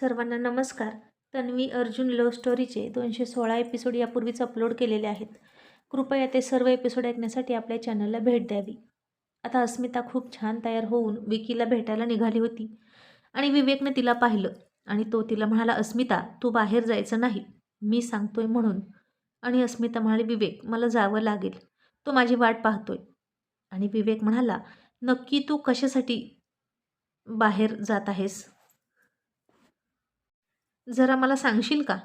सर्वांना नमस्कार. तन्वी अर्जुन लव्ह स्टोरीचे दोनशे सोळा एपिसोड यापूर्वीच अपलोड केलेले आहेत. कृपया ते सर्व एपिसोड ऐकण्यासाठी आपल्या चॅनलला भेट द्यावी. आता अस्मिता खूप छान तयार होऊन विकीला भेटायला निघाली होती. आणि विवेकने तिला पाहिलं आणि तो तिला म्हणाला अस्मिता तू बाहेर जायचं नाही. मी सांगतोय म्हणून. आणि अस्मिता म्हणाली विवेक मला जावं लागेल. तो माझी वाट पाहतोय. आणि विवेक म्हणाला नक्की तू कशासाठी बाहेर जात आहेस? जरा मला सांगशील का?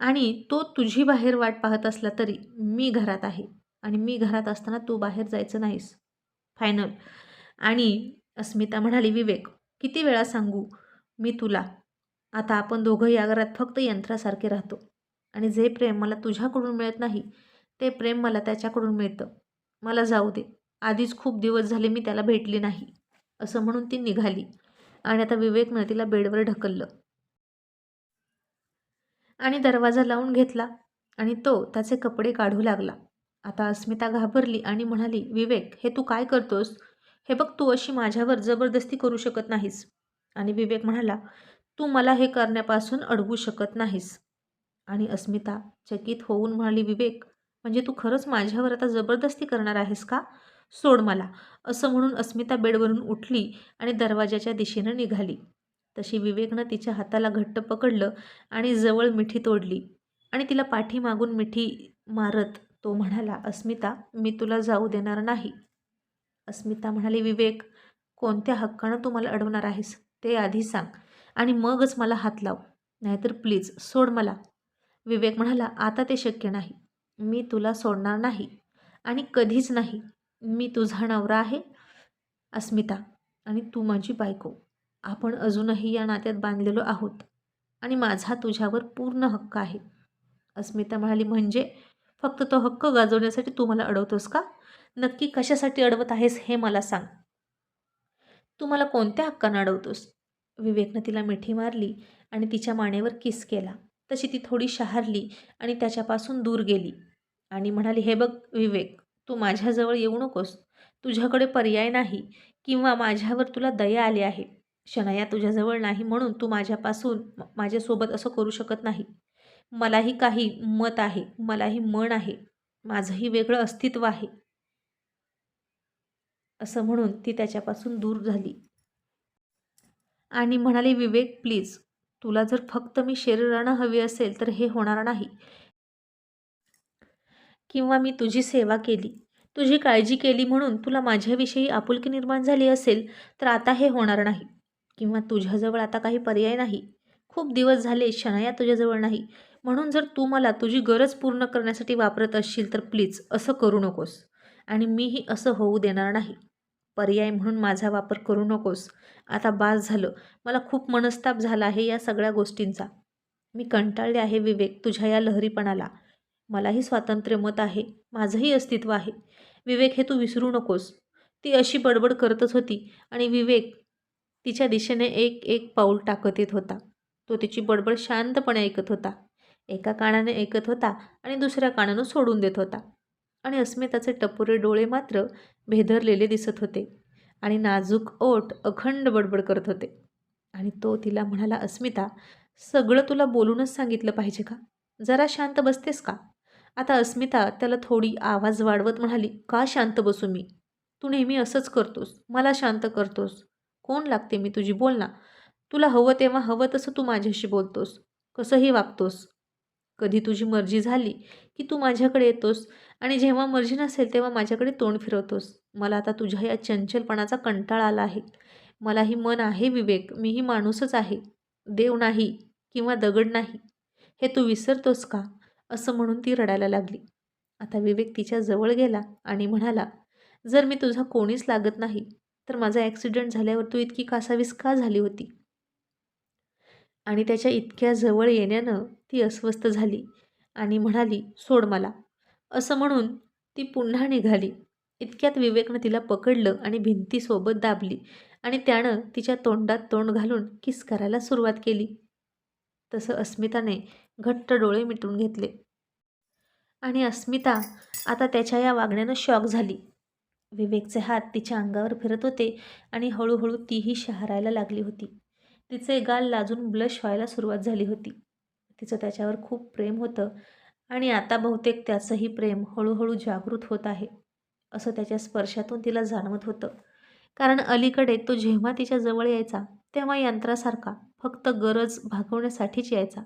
आणि तो तुझी बाहेर वाट पाहत असला तरी मी घरात आहे आणि मी घरात असताना तू बाहेर जायचं नाहीस. फायनल. आणि अस्मिता म्हणाली विवेक किती वेळा सांगू मी तुला? आता आपण दोघं या घरात फक्त यंत्रासारखे राहतो आणि जे प्रेम मला तुझ्याकडून मिळत नाही ते प्रेम मला त्याच्याकडून मिळतं. मला जाऊ दे. आधीच खूप दिवस झाले मी त्याला भेटली नाही. असं म्हणून ती निघाली आणि आता विवेकनं तिला बेडवर ढकललं. आणि दरवाजा लावून घेतला आणि तो त्याचे कपडे काढू लागला. आता अस्मिता घाबरली आणि म्हणाली विवेक हे तू काय करतोस? हे बघ तू अशी माझ्यावर जबरदस्ती करू शकत नाहीस. आणि विवेक म्हणाला तू मला हे करण्यापासून अडवू शकत नाहीस. आणि अस्मिता चकित होऊन म्हणाली विवेक म्हणजे तू खरंच माझ्यावर आता जबरदस्ती करणार आहेस का? सोड मला. असं म्हणून अस्मिता बेडवरून उठली आणि दरवाजाच्या दिशेनं निघाली. तशी विवेकनं तिच्या हाताला घट्ट पकडलं आणि जवळ मिठी तोडली. आणि तिला पाठीमागून मिठी मारत तो म्हणाला अस्मिता मी तुला जाऊ देणार नाही. अस्मिता म्हणाली विवेक कोणत्या हक्कानं तू मला अडवणार आहेस? ते आधी सांग आणि मगच मला हात लाव. नाहीतर प्लीज सोड मला. विवेक म्हणाला आता ते शक्य नाही. मी तुला सोडणार नाही आणि कधीच नाही. मी तुझा नवरा आहे. अस्मिता आणि तू माझी बायको. आपण अजूनही या नात्यात बांधलेलो आहोत आणि माझा तुझ्यावर पूर्ण हक्क आहे. अस्मिता म्हणाली म्हणजे? फक्त तो हक्क गाजवण्यासाठी तू मला अडवतोस का? नक्की कशासाठी अडवत आहेस हे मला सांग. तू मला कोणत्या हक्कानं अडवतोस? विवेकनं तिला मिठी मारली आणि तिच्या मानेवर किस केला. तशी ती थोडी शहारली आणि त्याच्यापासून दूर गेली आणि म्हणाली हे बघ विवेक तू माझ्याजवळ येऊ नकोस. तुझ्याकडे पर्याय नाही किंवा माझ्यावर तुला दया आली आहे. शनाया तुझ्याजवळ नाही म्हणून तू माझ्यापासून माझ्यासोबत असं करू शकत नाही. मलाही काही मत आहे मलाही मन आहे. माझंही वेगळं अस्तित्व आहे. असं म्हणून ती त्याच्यापासून दूर झाली. आणि म्हणाली विवेक प्लीज तुला जर फक्त मी शरीरानं हवी असेल तर हे होणार नाही. किंवा मी तुझी सेवा केली तुझी काळजी केली म्हणून तुला माझ्याविषयी आपुलकी निर्माण झाली असेल तर आता हे होणार नाही. किंवा तुझ्याजवळ आता काही पर्याय नाही. खूप दिवस झाले शनाया तुझ्याजवळ नाही. म्हणून जर तू मला तुझी गरज पूर्ण करण्यासाठी वापरत असशील तर प्लीज असं करू नकोस. आणि मीही असं होऊ देणार नाही. पर्याय म्हणून माझा वापर करू नकोस. आता बास झालं. मला खूप मनस्ताप झाला आहे या सगळ्या गोष्टींचा. मी कंटाळले आहे विवेक तुझ्या या लहरीपणाला. मलाही स्वातंत्र्य मत आहे. माझंही अस्तित्व आहे. विवेक हे तू विसरू नकोस. ती अशी बडबड करतच होती आणि विवेक तिच्या दिशेने एक एक पाऊल टाकत येत होता. तो तिची बडबड शांतपणे ऐकत होता. एका कानाने ऐकत होता आणि दुसऱ्या कानानं सोडून देत होता. आणि अस्मिताचे टपोरे डोळे मात्र भेदरलेले दिसत होते आणि नाजूक ओठ अखंड बडबड करत होते. आणि तो तिला म्हणाला अस्मिता सगळं तुला बोलूनच सांगितलं पाहिजे का? जरा शांत बसतेस का? आता अस्मिता त्याला थोडी आवाज वाढवत म्हणाली का शांत बसू मी? तू नेहमी असंच करतोस मला शांत करतोस. कोण लागते मी तुझी बोल ना. तुला हवं तेव्हा हवं तसं तू माझ्याशी बोलतोस. कसंही वागतोस. कधी तुझी मर्जी झाली की तू माझ्याकडे येतोस आणि जेव्हा मर्जी नसेल तेव्हा माझ्याकडे तोंड फिरवतोस. मला आता तुझ्या या चंचलपणाचा कंटाळा आला आहे. मलाही मन आहे विवेक. मीही माणूसच आहे. देव नाही किंवा दगड नाही. हे तू विसरतोस का? असं म्हणून ती रडायला लागली. आता विवेक तिच्या जवळ गेला आणि म्हणाला जर मी तुझा कोणीच लागत नाही तर माझा ॲक्सिडेंट झाल्यावर तू इतकी कासावीस का झाली होती. आणि त्याच्या इतक्या जवळ येण्यानं ती अस्वस्थ झाली आणि म्हणाली सोड मला. असं म्हणून ती पुन्हा निघाली. इतक्यात विवेकनं तिला पकडलं आणि भिंतीसोबत दाबली आणि त्यानं तिच्या तोंडात तोंड घालून किस करायला सुरुवात केली. तसं अस्मिताने घट्ट डोळे मिटून घेतले. आणि अस्मिता आता त्याच्या या वागण्यानं शॉक झाली. विवेकचे हात तिच्या अंगावर फिरत होते आणि हळूहळू तीही शहारायला लागली होती. तिचे गाल लाजून ब्लश व्हायला सुरुवात झाली होती. तिचं त्याच्यावर खूप प्रेम होतं आणि आता बहुतेक त्याचंही प्रेम हळूहळू जागृत होत आहे असं त्याच्या स्पर्शातून तिला जाणवत होतं. कारण अलीकडे तो जेव्हा तिच्या जवळ यायचा तेव्हा यंत्रासारखा फक्त गरज भागवण्यासाठीच यायचा.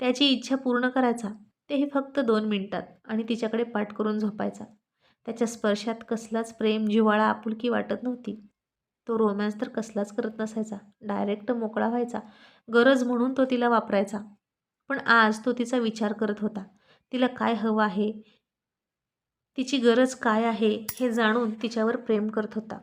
त्याची इच्छा पूर्ण करायचा तेही फक्त दोन मिनिटात आणि तिच्याकडे पाठ करून झोपायचा. त्याच्या स्पर्शात कसलाच प्रेम जिव्हाळा आपुलकी वाटत नव्हती. तो रोमॅन्स तर कसलाच करत नसायचा. डायरेक्ट मोकळा व्हायचा. गरज म्हणून तो तिला वापरायचा. पण आज तो तिचा विचार करत होता. तिला काय हवं आहे? तिची गरज काय आहे? हे जाणून तिच्यावर प्रेम करत होता.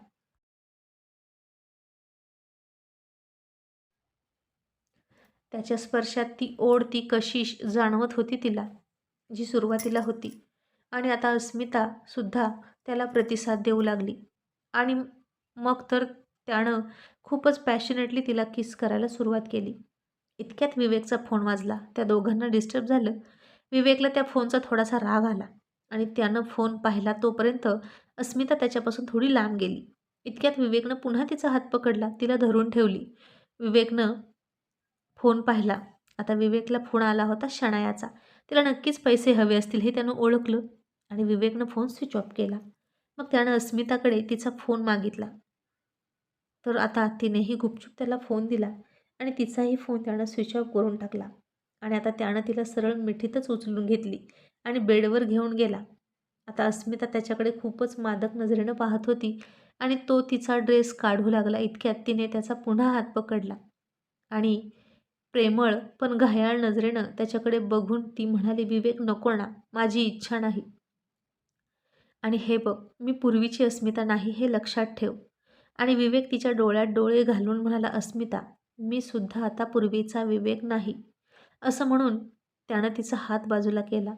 त्याच्या स्पर्शात ती ओढ ती कशिश जाणवत होती तिला जी सुरुवातीला होती. आणि आता अस्मिता सुद्धा त्याला प्रतिसाद देऊ लागली. आणि मग तर त्यानं खूपच पॅशनेटली तिला किस करायला सुरुवात केली. इतक्यात विवेकचा फोन वाजला. त्या दोघांना डिस्टर्ब झालं. विवेकला त्या फोनचा थोडासा राग आला. आणि त्यानं फोन पाहिला तोपर्यंत अस्मिता त्याच्यापासून थोडी लांब गेली. इतक्यात विवेकनं पुन्हा तिचा हात पकडला. तिला धरून ठेवली. विवेकनं फोन पाहिला. आता विवेकला फोन आला होता शणायाचा. तिला नक्कीच पैसे हवे असतील हे त्यानं ओळखलं. आणि विवेकनं फोन स्विच ऑफ केला. मग त्यानं अस्मिताकडे तिचा फोन मागितला. तर आता तिनेही गुपचूप त्याला फोन दिला आणि तिचाही फोन त्यानं स्विच ऑफ करून टाकला. आणि आता त्यानं तिला सरळ मिठीतच उचलून घेतली आणि बेडवर घेऊन गेला. आता अस्मिता त्याच्याकडे खूपच मादक नजरेनं पाहत होती आणि तो तिचा ड्रेस काढू लागला इतक्यात तिने त्याचा पुन्हा हात पकडला. आणि प्रेमळ पण घायाळ नजरेनं त्याच्याकडे बघून ती म्हणाली विवेक नको ना माझी इच्छा नाही. आणि हे बघ मी पूर्वीची अस्मिता नाही हे लक्षात ठेव. आणि विवेक तिच्या डोळ्यात डोळे घालून म्हणाला अस्मिता मी सुद्धा आता पूर्वीचा विवेक नाही. असं म्हणून त्यानं तिचा हात बाजूला केला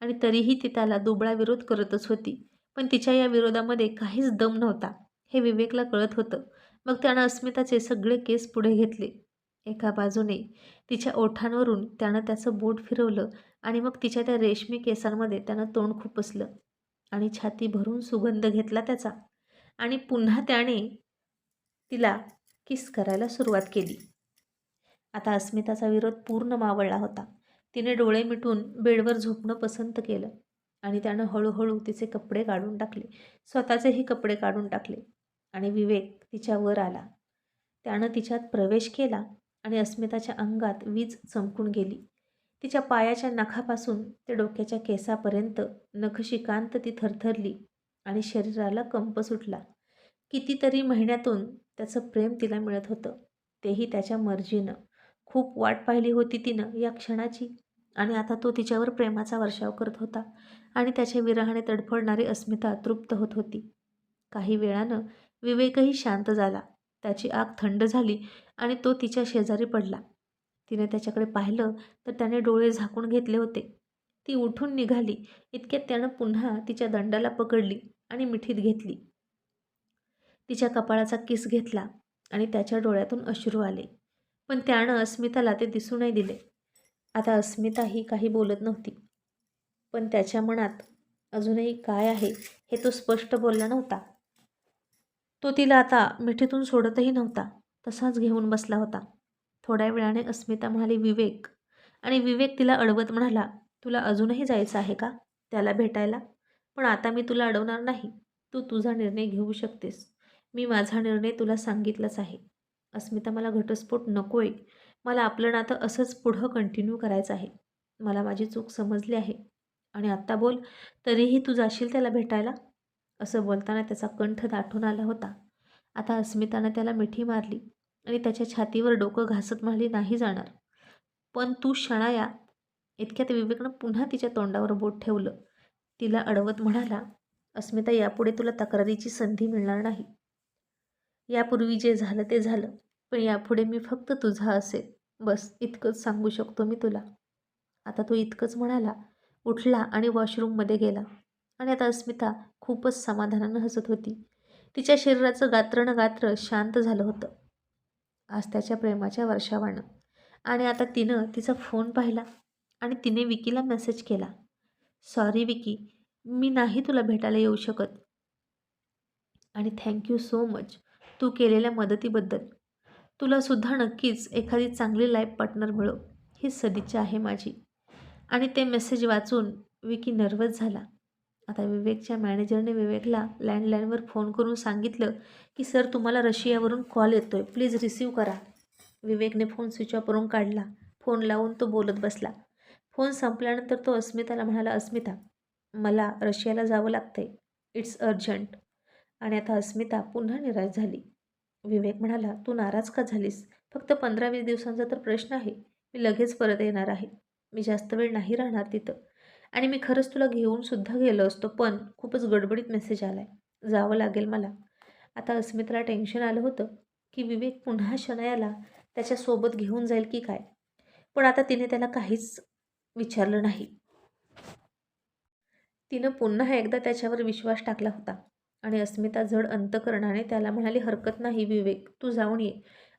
आणि तरीही ती त्याला दुबळा विरोध करतच होती. पण तिच्या या विरोधामध्ये काहीच दम नव्हता. हे विवेकला कळत होतं. मग त्यानं अस्मिताचे सगळे केस पुढे घेतले. एका बाजूने तिच्या ओठांवरून त्यानं त्याचं बोट फिरवलं आणि मग तिच्या त्या रेशमी केसांमध्ये त्यानं तोंड खुपसलं. आणि छाती भरून सुगंध घेतला त्याचा. आणि पुन्हा त्याने तिला किस करायला सुरुवात केली. आता अस्मिताचा विरोध पूर्ण मावळला होता. तिने डोळे मिटून बेडवर झोपणं पसंत केलं आणि त्यानं हळूहळू तिचे कपडे काढून टाकले. स्वतःचेही कपडे काढून टाकले आणि विवेक तिच्यावर आला. त्यानं तिच्यात प्रवेश केला आणि अस्मिताच्या अंगात वीज चमकून गेली. तिच्या पायाच्या नखापासून ते डोक्याच्या केसापर्यंत नखशिकांत ती थरथरली आणि शरीराला कंप सुटला. कितीतरी महिन्यातून त्याचं प्रेम तिला मिळत होतं. तेही त्याच्या मर्जीनं. खूप वाट पाहिली होती तिनं या क्षणाची आणि आता तो तिच्यावर प्रेमाचा वर्षाव करत होता आणि त्याच्या विरहाने तडफडणारी अस्मिता तृप्त होत होती. काही वेळानं विवेकही शांत झाला. त्याची आग थंड झाली आणि तो तिच्या शेजारी पडला. तिने त्याच्याकडे पाहिलं तर त्याने डोळे झाकून घेतले होते. ती उठून निघाली. इतक्यात त्यानं पुन्हा तिच्या दंडाला पकडली आणि मिठीत घेतली. तिच्या कपाळाचा किस घेतला आणि त्याच्या डोळ्यातून अश्रू आले. पण त्यानं अस्मिताला ते दिसू नाही दिले. आता अस्मिता ही काही बोलत नव्हती. पण त्याच्या मनात अजूनही काय आहे हे तो स्पष्ट बोलला नव्हता. तो तिला आता मिठीतून सोडतही नव्हता. तसाच घेऊन बसला होता. थोड्या वेळाने अस्मिता म्हणाली विवेक. आणि विवेक तिला अडवत म्हणाला तुला अजूनही जायचं आहे का त्याला भेटायला? पण आता मी तुला अडवणार नाही. तू तुझा निर्णय घेऊ शकतेस. मी माझा निर्णय तुला सांगितलाच आहे. अस्मिता मला घटस्फोट नको आहे मला आपलं नातं असंच पुढं कंटिन्यू करायचं आहे. मला माझी चूक समजली आहे. आणि आत्ता बोल तरीही तू जाशील त्याला भेटायला? असं बोलताना त्याचा कंठ दाटून आला होता. आता अस्मितानं त्याला मिठी मारली. आणि त्याच्या छातीवर डोकं घासत म्हणाली नाही जाणार. पण तू शणाया इतक्यात विवेकनं पुन्हा तिच्या तोंडावर बोट ठेवलं. तिला अडवत म्हणाला अस्मिता यापुढे तुला तक्रारीची संधी मिळणार नाही. यापूर्वी जे झालं ते झालं पण यापुढे मी फक्त तुझा असेल. बस इतकंच सांगू शकतो मी तुला. आता तो इतकंच म्हणाला उठला आणि वॉशरूममध्ये गेला. आणि आता अस्मिता खूपच समाधानानं हसत होती. तिच्या शरीराचं गात्र न गात्र शांत झालं होतं. आज त्याच्या प्रेमाच्या वर्षावानं आणि आता तिनं तिचा फोन पाहिला आणि तिने विकीला मेसेज केला. सॉरी विकी मी नाही तुला भेटायला येऊ शकत. आणि थँक्यू सो मच तू केलेल्या मदतीबद्दल. तुलासुद्धा नक्कीच एखादी चांगली लाईफ पार्टनर मिळो. ही सदिच्छा आहे माझी. आणि ते मेसेज वाचून विकी नर्वस झाला. आता विवेकच्या मॅनेजरने विवेकला लँडलाईनवर फोन करून सांगितलं की सर तुम्हाला रशियावरून कॉल येतो आहे प्लीज रिसीव्ह करा. विवेकने फोन स्विच ऑफ करून काढला. फोन लावून तो बोलत बसला. फोन संपल्यानंतर तो अस्मिताला म्हणाला अस्मिता मला रशियाला जावं लागतंय. It's urgent. आणि आता अस्मिता पुन्हा निराश झाली. विवेक म्हणाला तू नाराज का झालीस? फक्त पंधरा वीस दिवसांचा तर प्रश्न आहे. मी लगेच परत येणार आहे. मी जास्त वेळ नाही राहणार तिथं. आणि मी खरंच तुला घेऊन सुद्धा गेलो असतो पण खूपच गडबडीत मेसेज आला आहे जावं लागेल मला. आता अस्मिताला टेन्शन आलं होतं की विवेक पुन्हा शनायाला त्याच्यासोबत घेऊन जाईल की काय? पण आता तिने त्याला काहीच विचारलं नाही. तिनं पुन्हा एकदा त्याच्यावर विश्वास टाकला होता आणि अस्मिता जड अंतकरणाने त्याला म्हणाली हरकत नाही विवेक तू जाऊन ये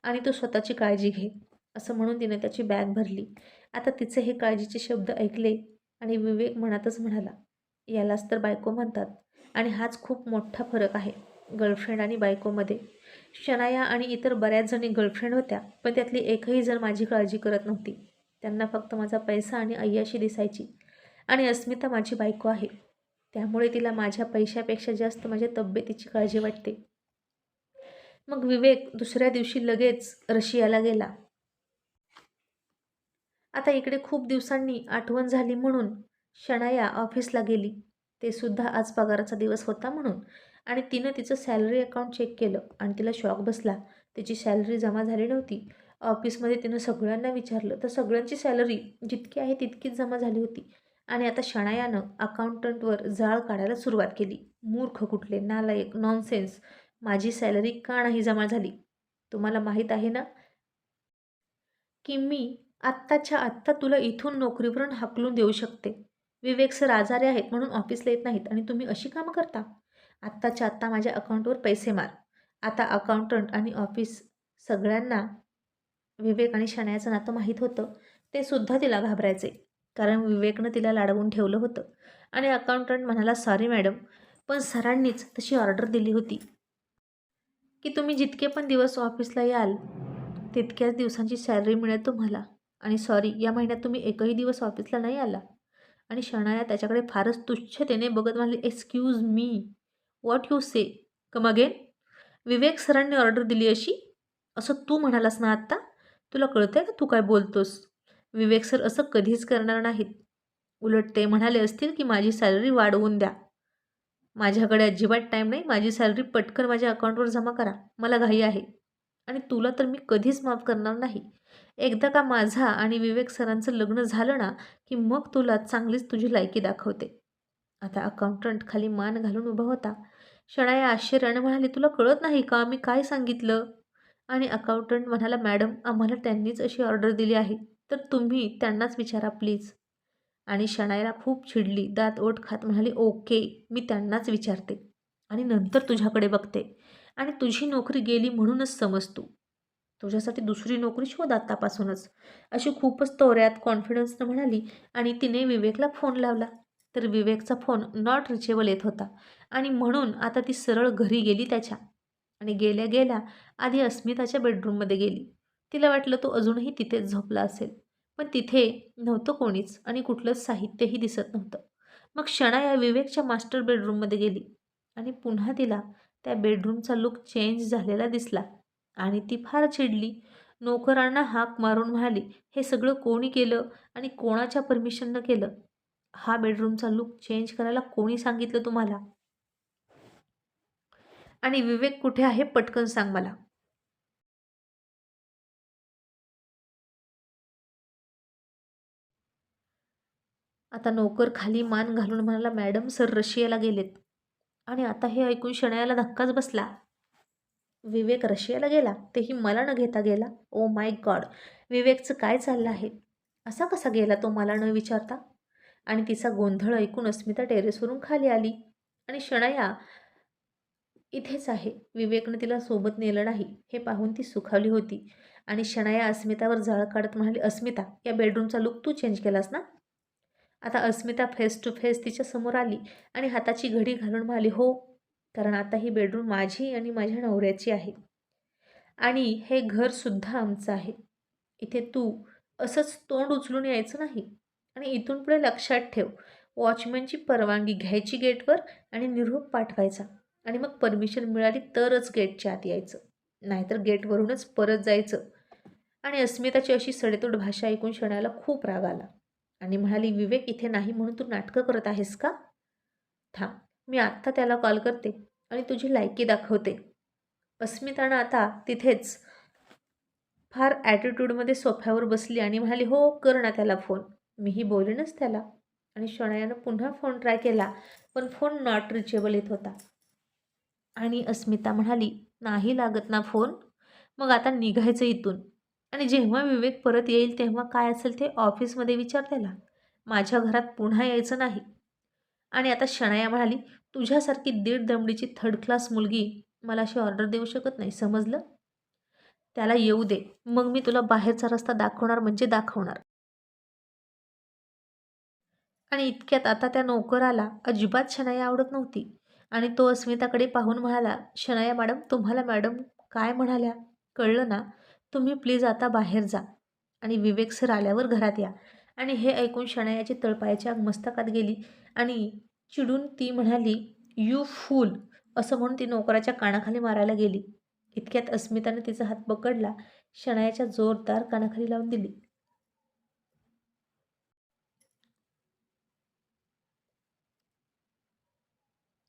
आणि तू स्वतःची काळजी घे असं म्हणून तिने त्याची बॅग भरली. आता तिचे हे काळजीचे शब्द ऐकले आणि विवेक मनातच म्हणाला यालाच तर बायको म्हणतात आणि हाच खूप मोठा फरक आहे गर्लफ्रेंड आणि बायकोमध्ये. शनाया आणि इतर बऱ्याच जणी गर्लफ्रेंड होत्या पण त्यातली एकही जण माझी काळजी करत नव्हती. त्यांना फक्त माझा पैसा आणि अय्याशी दिसायची. आणि अस्मिता माझी बायको आहे. त्यामुळे तिला माझ्या पैशापेक्षा जास्त माझ्या तब्येतीची काळजी वाटते. मग विवेक दुसऱ्या दिवशी लगेच रशियाला गेला. आता इकडे खूप दिवसांनी आठवण झाली म्हणून शणाया ऑफिसला गेली. ते सुद्धा आज पगाराचा दिवस होता म्हणून. आणि तिनं तिचं सॅलरी अकाउंट चेक केलं आणि तिला शॉक बसला. तिची सॅलरी जमा झाली नव्हती. ऑफिसमध्ये तिनं सगळ्यांना विचारलं तर सगळ्यांची सॅलरी जितकी आहे तितकीच जमा झाली होती. आणि आता शणायानं अकाउंटंटवर जाळ काढायला सुरुवात केली. मूर्ख कुठले नालायक नॉनसेन्स माझी सॅलरी का नाही जमा झाली? तुम्हाला माहीत आहे ना? की मी आत्ताच्या आत्ता तुला इथून नोकरीवरून हाकलून देऊ शकते. विवेक सर आजारे आहेत म्हणून ऑफिसला येत नाहीत आणि तुम्ही अशी कामं करता? आत्ताच्या आत्ता माझ्या अकाउंटवर पैसे मार. आता अकाउंटंट आणि ऑफिस सगळ्यांना विवेक आणि शनायाचं नातं माहीत होतं. ते सुद्धा तिला घाबरायचे. कारण विवेकनं तिला लाडवून ठेवलं होतं. आणि अकाउंटंट म्हणाला सॉरी मॅडम पण सरांनीच तशी ऑर्डर दिली होती. की तुम्ही जितके पण दिवस ऑफिसला याल तितक्याच दिवसांची सॅलरी मिळेल तुम्हाला. आणि सॉरी या महिन्यात तुम्ही एकही दिवस ऑफिसला नाही आला. आणि शनाया त्याच्याकडे फारच तुच्छतेने बघत म्हणाली excuse me what you say come again Vivek सरांनी ऑर्डर दिली अशी? असं तू म्हणालास ना आत्ता? तुला कळतं आहे का तू काय बोलतोस? विवेक सर असं कधीच करणार नाहीत. उलट ते म्हणाले असतील की माझी सॅलरी वाढवून द्या. माझ्याकडे अजिबात टाईम नाही. माझी सॅलरी पटकन माझ्या अकाउंटवर जमा करा. मला घाई आहे. आणि तुला तर मी कधीच माफ करणार नाही. एकदा का माझा आणि विवेक सरांचं लग्न झालं ना की मग तुला चांगलीच तुझी लायकी दाखवते. आता अकाउंटंट खाली मान घालून उभा होता. शणाया आश्चर्यानं म्हणाली तुला कळत नाही का मी काय सांगितलं? आणि अकाउंटंट म्हणाला मॅडम आम्हाला त्यांनीच अशी ऑर्डर दिली आहे तर तुम्ही त्यांनाच विचारा प्लीज आणि शणायला खूप चिडली दात ओठ खात म्हणाली ओके मी त्यांनाच विचारते आणि नंतर तुझ्याकडे बघते आणि तुझी नोकरी गेली म्हणूनच समज तू तुझ्यासाठी दुसरी नोकरी शोध आत्तापासूनच अशी खूपच तोऱ्यात कॉन्फिडन्सनं म्हणाली आणि तिने विवेकला फोन लावला. तर विवेकचा फोन नॉट रिचेबल येत होता. आणि म्हणून आता ती सरळ घरी गेली त्याच्या. आणि गेल्या गेल्या आधी अस्मिताच्या बेडरूममध्ये गेली. तिला वाटलं तो अजूनही तिथेच झोपला असेल. पण तिथे नव्हतं कोणीच आणि कुठलंच साहित्यही दिसत नव्हतं. मग क्षणा या विवेकच्या मास्टर बेडरूममध्ये गेली. आणि पुन्हा तिला त्या बेडरूमचा लुक चेंज झालेला दिसला. आणि ती फार चिडली. नोकरांना हाक मारून म्हणाली हे सगळं कोणी केलं आणि कोणाच्या परमिशननं केलं? हा बेडरूमचा लुक चेंज करायला कोणी सांगितलं तुम्हाला? आणि विवेक कुठे आहे पटकन सांग मला. आता नोकर खाली मान घालून म्हणाला मॅडम सर रशियाला गेलेत. आणि आता हे ऐकून शनायाला धक्काच बसला. विवेक रशियाला गेला तेही मला न घेता गेला. ओ माय गॉड विवेकचं काय चाललं आहे? असा कसा गेला तो मला न विचारता? आणि तिचा गोंधळ ऐकून अस्मिता टेरेसवरून खाली आली. आणि शणया इथेच आहे. विवेकनं तिला सोबत नेलं नाही. हे पाहून ती सुखावली होती. आणि शनाया अस्मितावर जाळ काढत म्हणाली अस्मिता या बेडरूमचा लुक तू चेंज केलास ना? आता अस्मिता फेस टू फेस तिच्या समोर आली आणि हाताची घडी घालून म्हणाली हो कारण आता ही बेडरूम माझी आणि माझ्या नवऱ्याची आहे. आणि हे घरसुद्धा आमचं आहे. इथे तू असंच तोंड उचलून यायचं नाही. आणि इथून पुढे लक्षात ठेव वॉचमॅनची परवानगी घ्यायची गेटवर आणि निरोप पाठवायचा. आणि मग परमिशन मिळाली तरच गेटच्या आत यायचं. नाहीतर गेटवरूनच परत जायचं. आणि अस्मिताची अशी सडेतोड भाषा ऐकून शणाला खूप राग आला. आणि म्हणाली विवेक इथे नाही म्हणून तू नाटकं करत आहेस का? थांब मी आत्ता त्याला कॉल करते आणि तुझी लायकी दाखवते. अस्मितानं आता तिथेच फार ॲटिट्यूडमध्ये सोफ्यावर बसली आणि म्हणाली हो कर ना त्याला फोन मीही बोलेनच त्याला आणि शणयानं पुन्हा फोन ट्राय केला पण फोन नॉट रिचेबल येत होता. आणि अस्मिता म्हणाली नाही लागत ना फोन मग आता निघायचं इथून. आणि जेव्हा विवेक परत येईल तेव्हा काय असेल ते ऑफिसमध्ये विचार त्याला. माझ्या घरात पुन्हा यायचं नाही. आणि आता शणाया म्हणाली तुझ्यासारखी दीड दमडीची थर्ड क्लास मुलगी मला अशी ऑर्डर देऊ शकत नाही समजलं? त्याला येऊ दे मग मी तुला बाहेरचा रस्ता दाखवणार म्हणजे दाखवणार. आणि इतक्यात आता त्या नोकराला अजिबात शनाया आवडत नव्हती आणि तो अस्मिताकडे पाहून म्हणाला शनाया मॅडम तुम्हाला मॅडम काय म्हणाल्या? कळलं ना? तुम्ही प्लीज आता बाहेर जा आणि विवेक सर आल्यावर घरात या. आणि हे ऐकून शनायाची आग मस्तकात गेली आणि चिडून ती म्हणाली यू फूल असं म्हणून ती नोकराच्या कानाखाली मारायला गेली. इतक्यात अस्मिताने तिचा हात पकडला शनायाच्या जोरदार कानाखाली लावून दिली.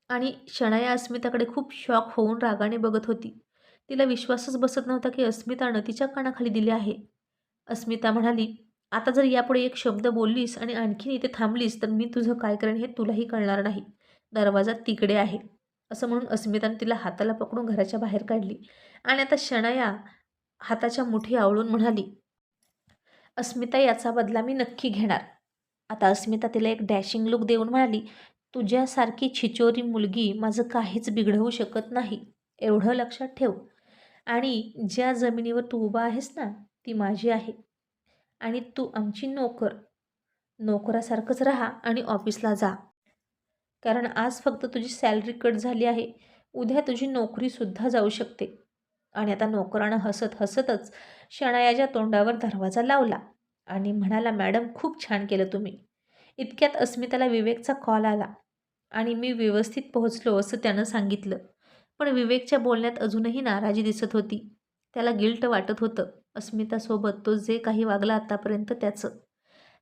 आणि शनाया अस्मिताकडे खूप शॉक होऊन रागाने बघत होती. तिला विश्वासच बसत नव्हता की अस्मितानं तिच्या कानाखाली दिले आहे. अस्मिता म्हणाली आता जर यापुढे एक शब्द बोललीस आणि आणखीन इथे थांबलीस तर मी तुझं काय करेन हे तुलाही कळणार नाही. दरवाजा तिकडे आहे. असं म्हणून अस्मिताने तिला हाताला पकडून घराच्या बाहेर काढली आणि आता शणाया हाताच्या मुठी आवळून म्हणाली अस्मिता याचा बदला मी नक्की घेणार. आता अस्मिता तिला एक डॅशिंग लुक देऊन म्हणाली तुझ्यासारखी छिचोरी मुलगी माझं काहीच बिघडवू शकत नाही. एवढं लक्षात ठेव. आणि ज्या जमिनीवर तू उभा आहेस ना ती माझी आहे. आणि तू आमची नोकर. नोकरासारखंच राहा आणि ऑफिसला जा. कारण आज फक्त तुझी सॅलरी कट झाली आहे. उद्या तुझी नोकरीसुद्धा जाऊ शकते. आणि आता नोकरानं हसत हसतच शणायाच्या तोंडावर दरवाजा लावला आणि म्हणाला मॅडम खूप छान केलं तुम्ही. इतक्यात अस्मिताला विवेकचा कॉल आला आणि मी व्यवस्थित पोहोचलो असं त्यानं सांगितलं. पण विवेकच्या बोलण्यात अजूनही नाराजी दिसत होती. त्याला गिल्ट वाटत होतं. अस्मितासोबत तो जे काही वागला आतापर्यंत त्याचं.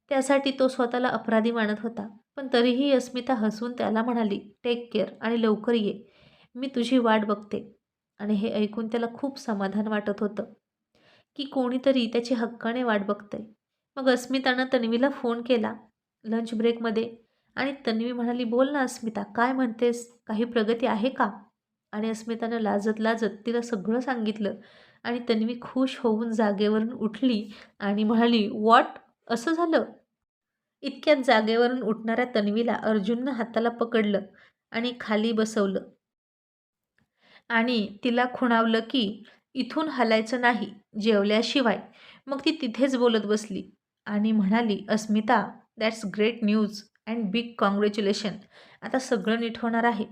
त्यासाठी तो स्वतःला अपराधी मानत होता. पण तरीही अस्मिता हसून त्याला म्हणाली टेक केअर आणि लवकर ये. मी तुझी वाट बघते. आणि हे ऐकून त्याला खूप समाधान वाटत होतं. की कोणीतरी त्याची हक्काने वाट बघतंय. मग अस्मितानं तन्वीला फोन केला लंच ब्रेकमध्ये आणि तन्वी म्हणाली बोल ना अस्मिता काय म्हणतेस? काही प्रगती आहे का? आणि अस्मितानं लाजत लाजत तिला सगळं सांगितलं. आणि तन्वी खुश होऊन जागेवरून उठली आणि म्हणाली वॉट? असं झालं? इतक्यात जागेवरून उठणाऱ्या तन्वीला अर्जुननं हाताला पकडलं आणि खाली बसवलं. आणि तिला खुणावलं की इथून हलायचं नाही जेवल्याशिवाय. मग ती तिथेच बोलत बसली आणि म्हणाली Asmita that's great news and big congratulation आता सगळं नीट होणार आहे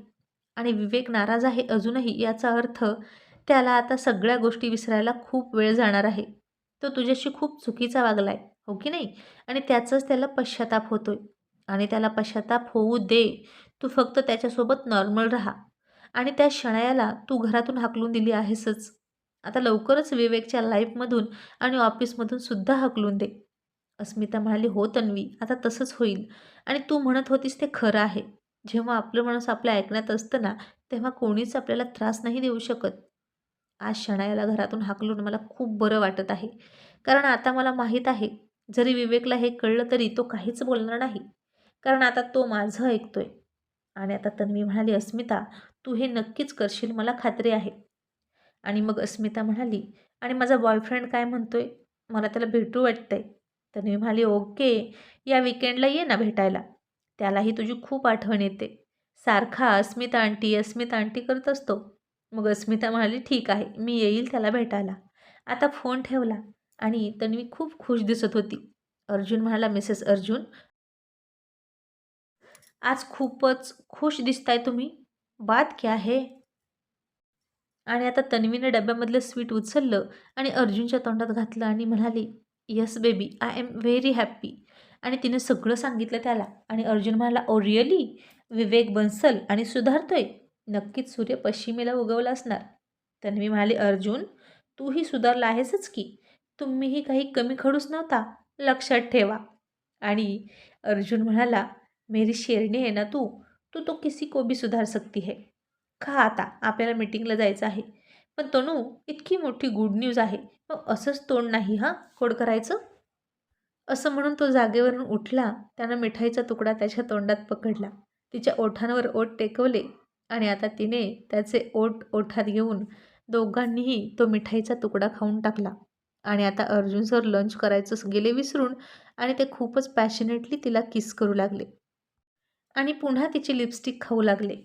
आणि विवेक नाराज आहे अजूनही याचा अर्थ त्याला आता सगळ्या गोष्टी विसरायला खूप वेळ जाणार आहे. तो तुझ्याशी खूप चुकीचा वागला आहे हो की नाही? आणि त्याचंच त्याला पश्चाताप होतोय. आणि त्याला पश्चाताप होऊ दे. तू फक्त त्याच्यासोबत नॉर्मल राहा. आणि त्या शणायाला तू घरातून हाकलून दिली आहेसच. आता लवकरच विवेकच्या लाईफमधून आणि ऑफिसमधून सुद्धा हाकलून दे. अस्मिता म्हणाली हो तन्वी आता तसंच होईल. आणि तू म्हणत होतीस ते खरं आहे. जेव्हा आपलं माणूस आपल्या ऐकण्यात असतं ना तेव्हा कोणीच आपल्याला त्रास नाही देऊ शकत. आज शणायाला घरातून हाकलून मला खूप बरं वाटत आहे. कारण आता मला माहीत आहे जरी विवेकला हे कळलं तरी तो काहीच बोलणार नाही. कारण आता तो माझं ऐकतोय. आणि आता तन्वी म्हणाली अस्मिता तू हे नक्कीच करशील मला खात्री आहे. आणि मग अस्मिता म्हणाली आणि माझा बॉयफ्रेंड काय म्हणतोय? मला त्याला भेटू वाटतंय. तन्वी म्हणाली ओके या विकेंडला ये ना भेटायला. त्यालाही तुझी खूप आठवण येते. सारखा अस्मिता आंटी अस्मिता आंटी करत असतो. मग अस्मिता म्हणाली ठीक आहे मी येईल त्याला भेटायला. आता फोन ठेवला आणि तन्वी खूप खुश दिसत होती. अर्जुन म्हणाला मिसेस अर्जुन आज खूपच खुश दिसताय तुम्ही. बात क्या है? आणि आता तन्वीने डब्यामधलं स्वीट उचललं आणि अर्जुनच्या तोंडात घातलं आणि म्हणाली yes baby I am very happy. आणि तिने सगळं सांगितलं त्याला आणि अर्जुन म्हणाला ओ रिअली? विवेक बन्सल आणि सुधारतोय? नक्कीच सूर्य पश्चिमेला उगवला असणार. तन्वी म्हणाली अर्जुन तूही सुधारला आहेसच की. तुम्हीही काही कमी खडूस नव्हता लक्षात ठेवा. आणि अर्जुन म्हणाला मेरी शेरणी आहे ना तू? तू तो किसी को भी सुधार सकती है. खा आता आपल्याला मीटिंगला जायचं आहे. पण तनू इतकी मोठी गुड न्यूज आहे. मग असंच तोंड नाही हां? खोड करायचं? असं म्हणून तो जागेवरून उठला त्यानं मिठाईचा तुकडा त्याच्या तोंडात पकडला. तिच्या ओठांवर ओठ टेकवले. आणि आता तिने त्याचे ओठ ओठात घेऊन दोघांनीही तो मिठाईचा तुकडा खाऊन टाकला. आणि आता अर्जुन सर लंच करायचं गेले विसरून आणि ते खूपच पॅशनेटली तिला किस करू लागले. आणि पुन्हा तिची लिपस्टिक खाऊ लागले.